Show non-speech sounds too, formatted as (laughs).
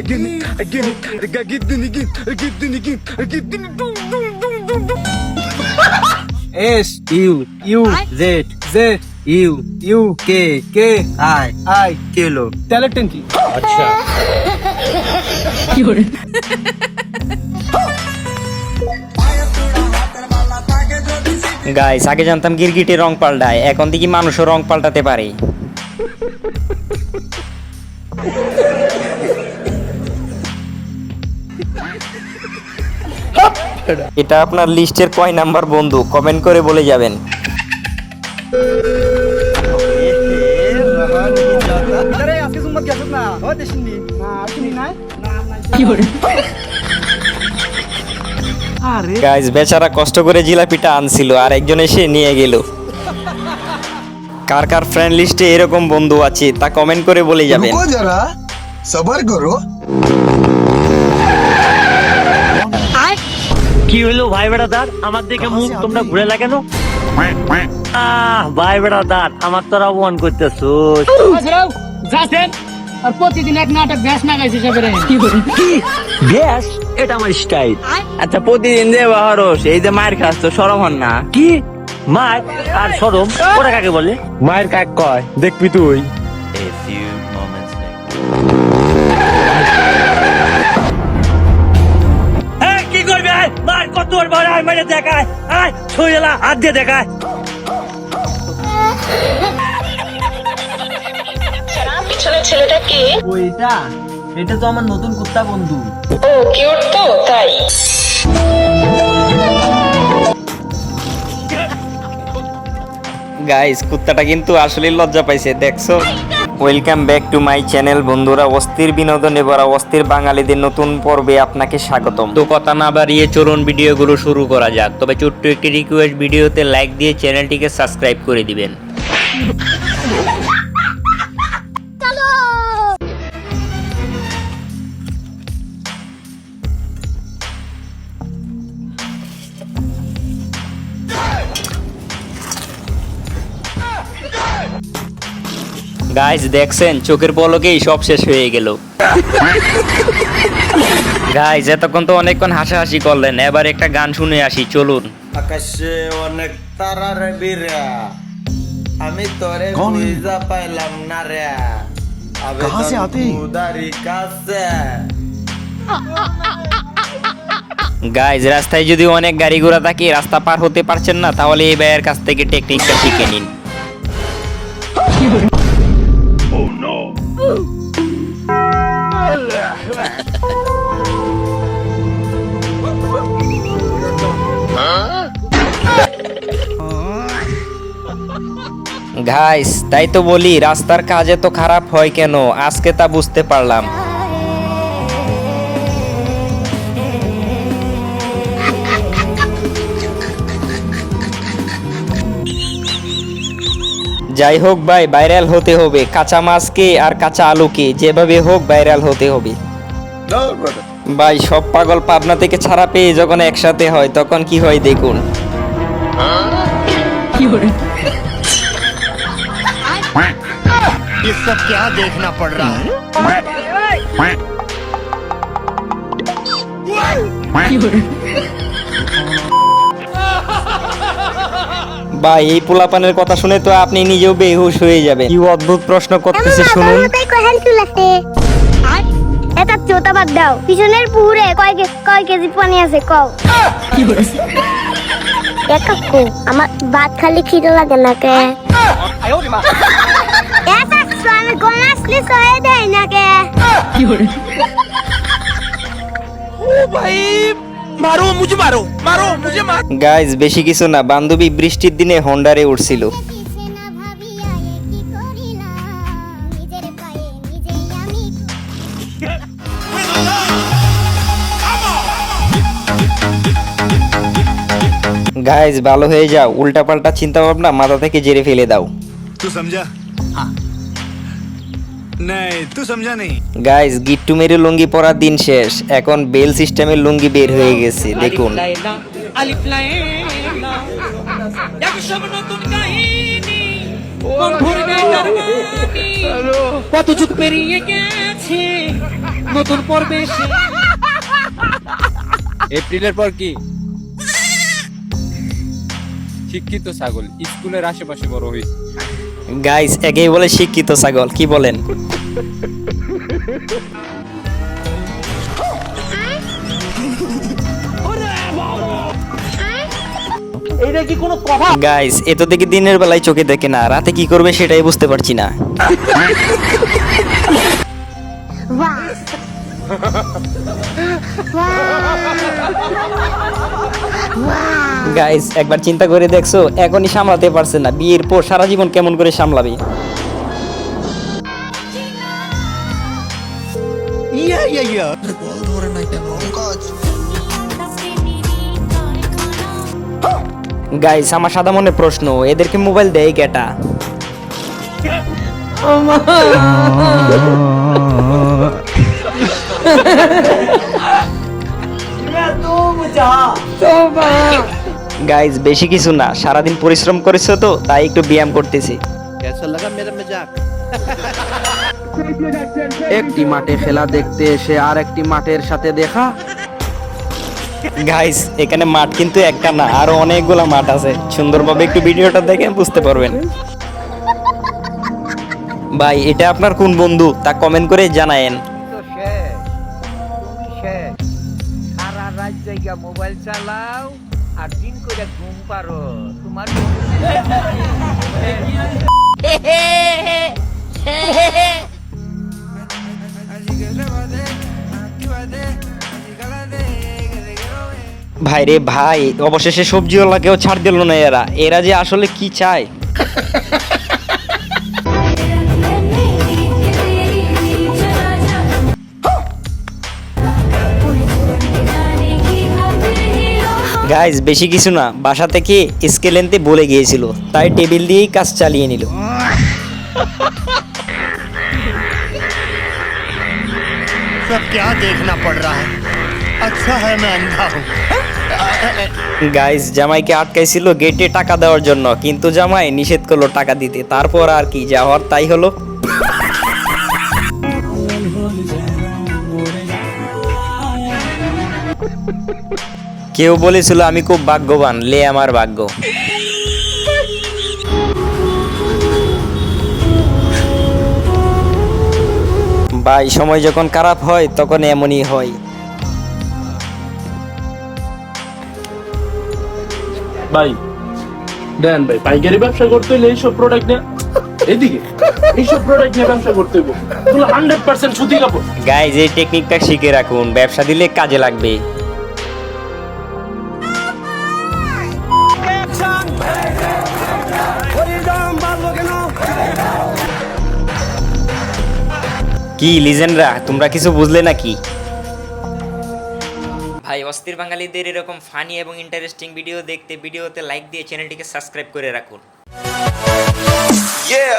again, again, again, again, again, again, again, dum, dum, dum, dum, dum. S U U Z Z U U K K I I কেলো talent কি guys আগে জানতাম গিরগিটি রং পাল্টায় এখন দেখি মানুষও রং পাল্টাতে পারে। এটা আপনার লিস্টের কয় নাম্বার বন্ধু? কমেন্ট করে বলে যাবেন। গাইজ বেচারা কষ্ট করে জিলাপিটা আনছিল আর একজন এসে নিয়ে গেল। কার কার ফ্রেন্ড লিস্টে এরকম বন্ধু আছে তা কমেন্ট করে বলে যাবেন। সবার করো। কি হইল ভাই বেড়াদার? আমার দেখে মুখ তোমরা ঘুরে লাগানো আহ ভাই বেড়াদার আমার তোরা অপমান করতেছো। যাচ্ছেন? আর প্রতিদিন এক নাটক ব্যাস না গাইছে সে বেড়ে গ্যাস এটা আমার স্টাইল আচ্ছা প্রতিদিন যে বাহারস এই যে মায়ের খাস তো সরম হন না? কি? মার আর সরম ওরা কাকে বলে? মায়ের কাক কয়? দেখবি তুই। আয় কত বড় আয় মেরে দেখায় আয় ছুঁয়েলা হাত দিয়ে দেখায়। পিছনে ছেলেটা কে? ওইটা এটা তো আমার নতুন কুত্তা বন্ধু। ও কিউট তো তাই। গাইস কুত্তাটা কিন্তু আসলে লজ্জা পাইছে দেখছ? Welcome back to my channel বন্ধুরা। অস্থির বিনোদনে ভরা অস্থির বাঙালিদের নতুন পর্বে আপনাকে স্বাগতম। তো কথা না বাড়িয়ে চলুন ভিডিওগুলো শুরু করা যাক। তবে ছোট্ট একটি রিকোয়েস্ট ভিডিওতে লাইক দিয়ে চ্যানেলটিকে সাবস্ক্রাইব করে দিবেন। গাইজ দেখছেন চোখের পলকেই সব শেষ হয়ে গেল গাইজ এতক্ষণ তো অনেকক্ষণ হাসাহাসি করলেন এবার একটা গান শুনে আসি চলুন আকাশে অনেক তারা রে বিরা আমি তোরে খুঁজা পাইলাম না রে कहाँ से आते हैं? উদারি কাছে গাইজ রাস্তায় যদি অনেক গাড়ি ঘোড়া থাকে রাস্তা পার হতে পারছেন না তাহলে এই ভাইয়ের কাছ থেকে টেকনিকটা শিখে নিন গাইস তাই তো বলি, রাস্তার কাজ এত খারাপ হয় কেন? আজকে তা বুঝতে পারলাম। যাই হোক ভাই ভাইরাল হতে হবে। কাঁচা মাছকে আর কাঁচা আলুকে যেভাবে হোক ভাইরাল হতে হবে। ভাই, সব পাগল পাবনা থেকে ছাড়া পেয়ে যখন একসাথে হয়, তখন কি হয় দেখুন। ये सब क्या देखना पड़ रहा है ভাই এই পোলাপানের কথা শুনে তো আপনি নিজেও বেহুশ হয়ে যাবেন কি অদ্ভুত প্রশ্ন করতেছে শুনুন তাই কহেন চুলাতে আর এটা চোতা বাদ দাও পিছনের পুরে কয় কে- কয় কেজি পানি আছে কও এ কাকু আমার ভাত খালি খিদে লাগে না কে এ শাশু, আমি আপনি সয়ে দেয় না কে ও ভাই মারো মুঝে মারো মারো মুঝে মারো। গাইস বেশি কিছু না বান্ধবী বৃষ্টির দিনে হন্ডারে উঠছিল গাইজ ভালো হয়ে যাও উল্টাপাল্টা চিন্তা ভাবনা মাথা থেকে জেরে ফেলে দাও। তুই সমঝা? হ্যাঁ। नहीं तू समझा नहीं গাইজ গিট্টু মেরে লুঙ্গি পরার দিন শেষ এখন বেল সিস্টেমের লুঙ্গি বের হয়ে গেছে দেখুন কত যুগ পেরিয়ে গেছে নতুন পর্বে এসে এপ্রিলের পর কি শিক্ষিত ছাগল স্কুলের আশেপাশে বড় হয়েছে গাইস একেই বলে শিক্ষিত ছাগল কি বলেন? গাইস এ তো দেখি দিনের বেলায় চোখে দেখে না রাতে কি করবে সেটাই বুঝতে পারছি না। (laughs) গাইস একবার চিন্তা করে দেখছ এখনই সামলাতে পারছে না। বিয়ের পর সারা জীবন কেমন করে সামলাবে? গাইস আমার সাদা মনে প্রশ্ন এদেরকে মোবাইল দেয় কেটা? (laughs) (laughs) গাইস বেশি কিছু না সারাদিন পরিশ্রম করেছ তো তাই একটু ব্যায়াম করতেছি। একটি মাঠে খেলা দেখতে এসে আর একটি মাঠের সাথে দেখা। গাইস এখানে মাঠ কিন্তু একটা না আরও অনেকগুলা মাঠ আছে। সুন্দরভাবে একটু ভিডিওটা দেখে বুঝতে পারবেন। ভাই এটা আপনার কোন বন্ধু? তা কমেন্ট করে জানায়েন। জায়গা মোবাইল চালাও আর দিন করে ঘুম পারো তোমার ভাই রে ভাই অবশেষে সবজিওয়ালাকেও ছাড় দিল না এরা। এরা যে আসলে কি চায়? (laughs) গাইজ বেশি কিছু না বাসা থেকে স্কেল এনতে বলে গিয়েছিল তাই টেবিল দিয়েই কাজ চালিয়ে নিল सब क्या देखना पड़ रहा है अच्छा है मैं अंधा हूँ গাইজ জামাইকে আটকাইছিল গেটে টাকা দেওয়ার জন্য কিন্তু জামাই নিষেধ করলো টাকা দিতে তারপর আর কি যা হওয়ার তাই হলো কেউ বলেছিল আমি খুব ভাগ্যবান লে আমার ভাগ্য। ভাই সময় যখন খারাপ হয় তখন এমনই হয়। ভাই দেন ভাই পাইকারি ব্যবসা করতে হলে এইসব প্রোডাক্ট নিয়ে এদিকে এইসব প্রোডাক্ট নিয়ে ব্যবসা করতে হবে হান্ড্রেড পার্সেন্ট সুতি কাপড়। গাইজ এই টেকনিকটা শিখে রাখুন। ব্যবসা দিলে কাজে লাগবে। কি লিজেন্ডরা তোমরা কিছু বুঝলে নাকি ভাই অস্থির বাঙালিদের এরকম ফানি এবং ইন্টারেস্টিং ভিডিও দেখতে ভিডিওতে লাইক দিয়ে চ্যানেলটিকে সাবস্ক্রাইব করে রাখুন Yeah.